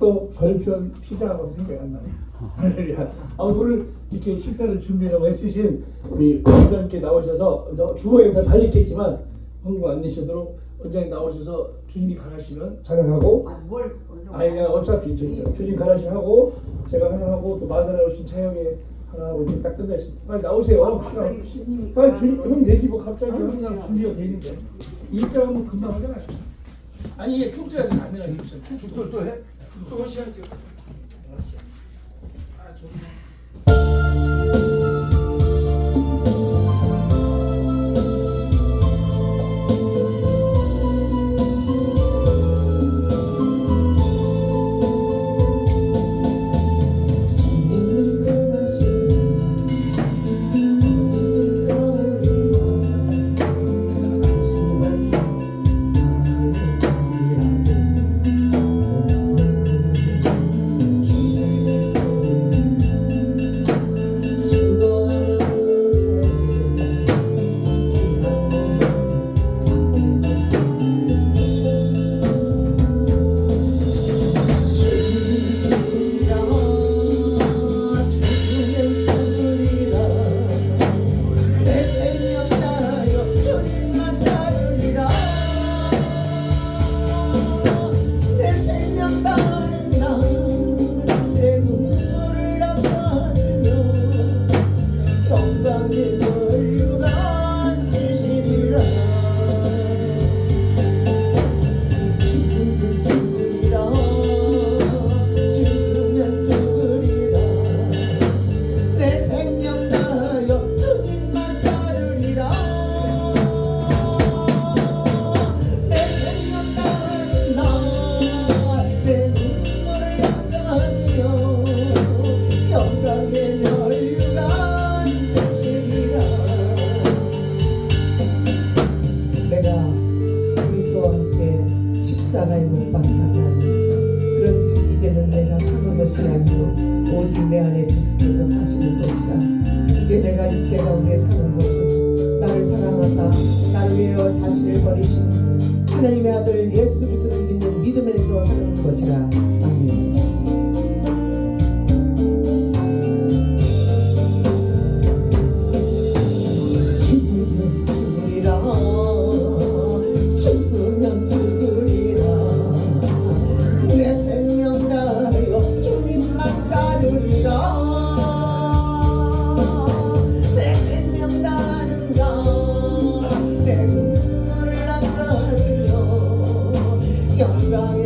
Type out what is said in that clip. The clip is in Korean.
또 절편 피자하고 생각이 안 나네. 할렐루야. 아무튼 오늘 이렇게 식사를 준비하고 애쓰신 우리 원장님께 나오셔서 저 주보에 다 달렸겠지만 홍보 안 내시도록 원장님 나오셔서 주님이 가라시면 찬양하고 아니 뭘 아니 그냥 어차피 저 주님 가라시 하고 제가 하나 하고 또 마산에 오신 차영이 하나 하고 이제 딱 끝냈습니다. 빨리 나오세요. 갑자기 주님이 빨리 주님 형 되지 뭐 갑자기 항상. 준비가 돼 있는데 일정하면 금방 하잖아요. 아니 이게 축제가 안 되나 이거 축제. 또 해? 또 시간 띄워. 그런즉 이제는 내가 사는 것이 아니고 오직 내 안에 주께서 사시는 것이라 이제 내가 육체 가운데 사는 것은 나를 사랑하사 나를 위하여 자신을 버리신 하나님의 아들 예수 그리스도를 믿는 믿음 안에서 사는 것이라 about